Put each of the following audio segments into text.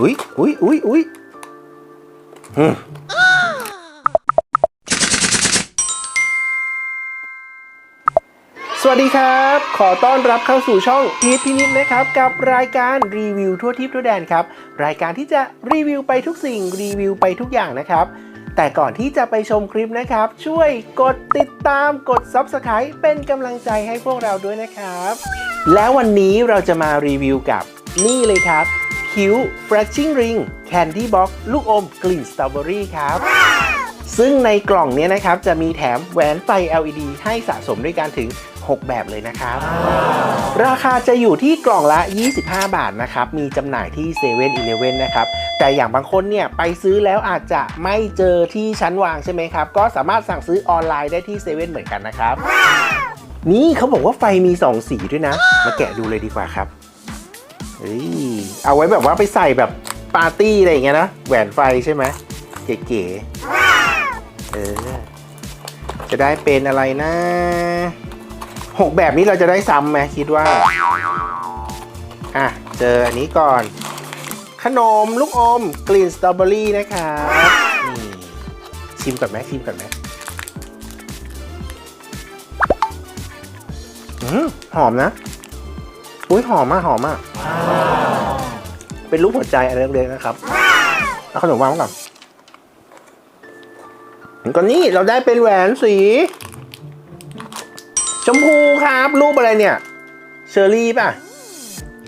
อุ้ยอุ้ยอุ้ยอุ้ยสวัสดีครับ ขอต้อนรับเข้าสู่ช่องพีทพินิจนะครับ กับรายการรีวิวทั่วทิพย์ทั่วแดนครับ รายการที่จะรีวิวไปทุกสิ่งรีวิวไปทุกอย่างนะครับ แต่ก่อนที่จะไปชมคลิปนะครับ ช่วยกดติดตามกด Subscribe เป็นกำลังใจให้พวกเราด้วยนะครับ แล้ววันนี้เราจะมารีวิวกับนี่เลยครับ คิ้ว Freshing Ring Candy Box ลูกอมกลิ่นสตรอเบอรี่ครับ ซึ่งในกล่องเนี้ยนะครับ จะมีแถมแหวนไฟ LED ให้สะสมด้วยกันถึง 6 แบบเลยนะครับ ราคาจะอยู่ที่กล่องละ 25 บาทนะครับ มีจำหน่ายที่7 e เ e ่ e อนะครับ แต่อย่างบางคนเนี่ย ไปซื้อแล้วอาจจะไม่เจอที่ชั้นวางใช่ไหมครับ ก็สามารถสั่งซื้อออนไลน์ได้ที่เซเว่นเหมือนกันนะครับ นี่เขาบอกว่าไฟมี 2 สีด้วยนะ มาแกะดูเลยดีกว่าครับ เฮ้ยเอาไว้แบบว่าไปใส่แบบปาร์ตี้อะไรอย่างเงี้ยนะ แหวนไฟใช่ไหมเก๋ๆเออ จะได้เป็นอะไรนะหกแบบนี้เราจะได้ซ้ำไหมคิดว่า อะ เจออันนี้ก่อน ขนมลูกอมกลิ่นสตรอเบอรี่นะครับนี่ชิมก่อนไหมชิมก่อนไหมอืมหอมนะ อุ้ยหอมมากหอมมาก เป็นรูปหัวใจอันเล็กๆนะครับเอาขนมวางไว้ก่อนก็นี่เราได้เป็นแหวนสี ชมพูครับ รูปอะไรเนี่ย เชอรี่ป่ะ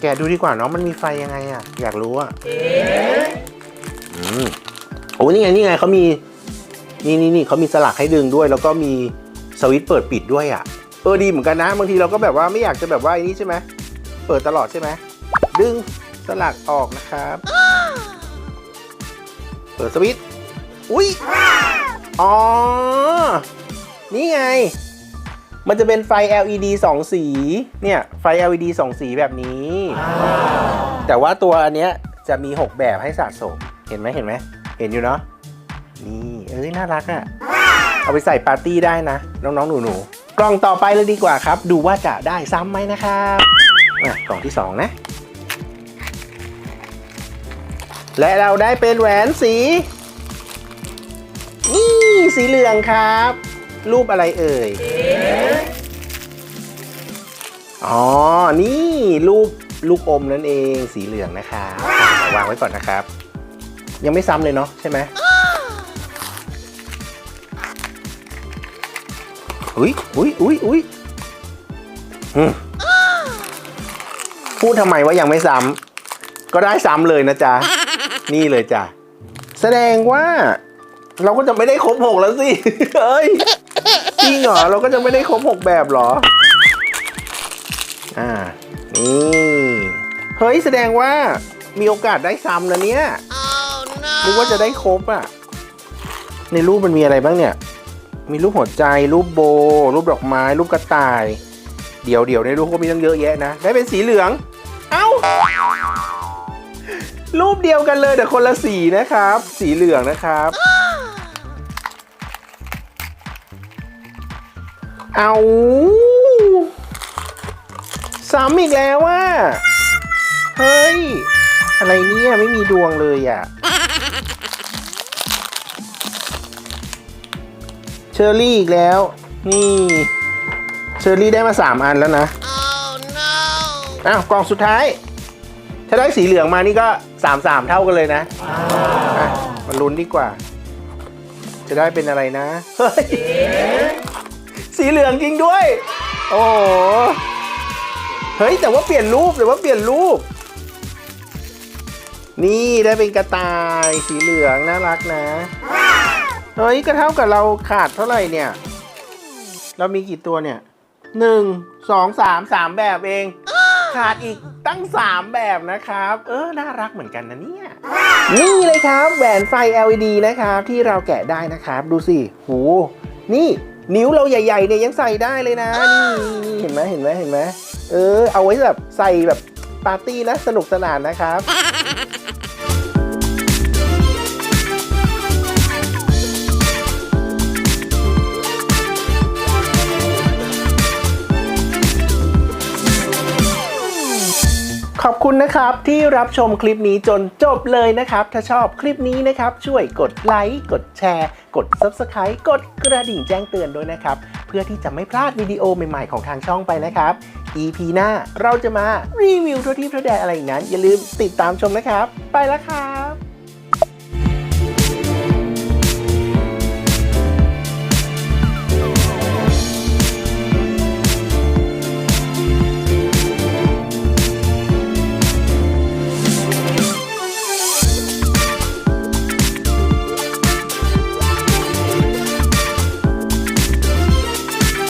แกะดูดีกว่าเนาะมันมีไฟยังไงอะอยากรู้อะอืมโอ้นี่ไงนี่ไงเขามีนี่นี่นี่เขามีสลักให้ดึงด้วย แล้วก็มีสวิตช์เปิดปิดด้วยอะเออดีเหมือนกันนะ บางทีเราก็แบบว่าไม่อยากจะแบบว่าไอ้นี้ใช่ไหม เปิดตลอดใช่ไหมดึงสลักออกนะครับ เปิดสวิตช์อุ้ยอ๋อ นี่ไง มันจะเป็นไฟ LED 2 สี เนี่ย ไฟ LED 2 สีแบบนี้ แต่ว่าตัวอันเนี้ยจะมี 6 แบบให้สะสม เห็นไหมเห็นไหม เห็นอยู่เนาะ นี่เอ้ย น่ารักอะ่ะ เอาไปใส่ปาร์ตี้ได้นะ น้องๆ หนูๆ กล่องต่อไปเลยดีกว่าครับ ดูว่าจะได้ซ้ำไหมนะครับ อะกล่องที่2นะ และเราได้เป็นแหวนสี นี่สีเหลืองครับ รูปอะไรเอ่ย อ๋อ นี่รูปลูกอมนั่นเองสีเหลืองนะครับอะวางไว้ก่อนนะครับ ยังไม่ซ้ำเลยเนาะใช่ไหมอุ้ยอุ้ยอุ้ยอุ้ยอืม พูดทำไมว่ายังไม่ซ้ำก็ได้ซ้ำเลยนะจ๊ะ นี่เลยจ้ะ แสดงว่า เราก็จะไม่ได้ครบหกแล้วสิเฮ้ยจริงเหรอ เราก็จะไม่ได้ครบหกแบบเหรอ อ่า นี่ เฮ้ย แสดงว่ามีโอกาสได้ซ้ำนะเนี่ยนึกว่าจะได้ครบอะ ในรูปมันมีอะไรบ้างเนี่ย มีรูปหัวใจ รูปโบ รูปดอกไม้ รูปกระต่าย เดี๋ยวเดี๋ยวในรูปก็มีตั้งเยอะแยะนะ ได้เป็นสีเหลือง เอ้า รูปเดียวกันเลยแต่คนละสีนะครับ สีเหลืองนะครับ เอาซ้ำอีกแล้วว่าเฮ้ย อะไรเนี่ย ไม่มีดวงเลยอะ เชอร์รี่อีกแล้ว นี่ เชอร์รี่ได้มาสามอันแล้วนะ อ้าวกล่องสุดท้าย ถ้าได้สีเหลืองมานี่ก็สามสามเท่ากันเลยนะอะมาลุ้นดีกว่า จะได้เป็นอะไรนะเฮ้ยสีเหลืองจริงด้วย โอ้โหเฮ้ยแต่ว่าเปลี่ยนรูปแต่ว่าเปลี่ยนรูป นี่ได้เป็นกระต่ายสีเหลืองน่ารักนะเฮ้ยก็เท่ากับเราขาดเท่าไหร่เนี่ย เรามีกี่ตัวเนี่ยหนึ่งสองสามสามแบบเอง ขาดอีกตั้ง 3 แบบนะครับ เออ น่ารักเหมือนกันนะเนี่ย นี่เลยครับ แหวนไฟ LED นะครับ ที่เราแกะได้นะครับ ดูสิโหนี่นิ้วเราใหญ่ๆเนี่ยยังใส่ได้เลยนะ นี่นี่เห็นไหมเห็นไหมเห็นไหมเออ เอาไว้แบบใส่แบบปาร์ตี้นะ สนุกสนานนะครับ ขอบคุณนะครับที่รับชมคลิปนี้จนจบเลยนะครับ ถ้าชอบคลิปนี้นะครับ ช่วยกดไลค์ กดแชร์ กด Subscribe กดกระดิ่งแจ้งเตือนด้วยนะครับ เพื่อที่จะไม่พลาดวิดีโอใหม่ๆของทางช่องไปนะครับ EP หน้าเราจะมารีวิวทั่วที่ทั่วแดนอะไรนั้น อย่าลืมติดตามชมนะครับ ไปแล้วครับ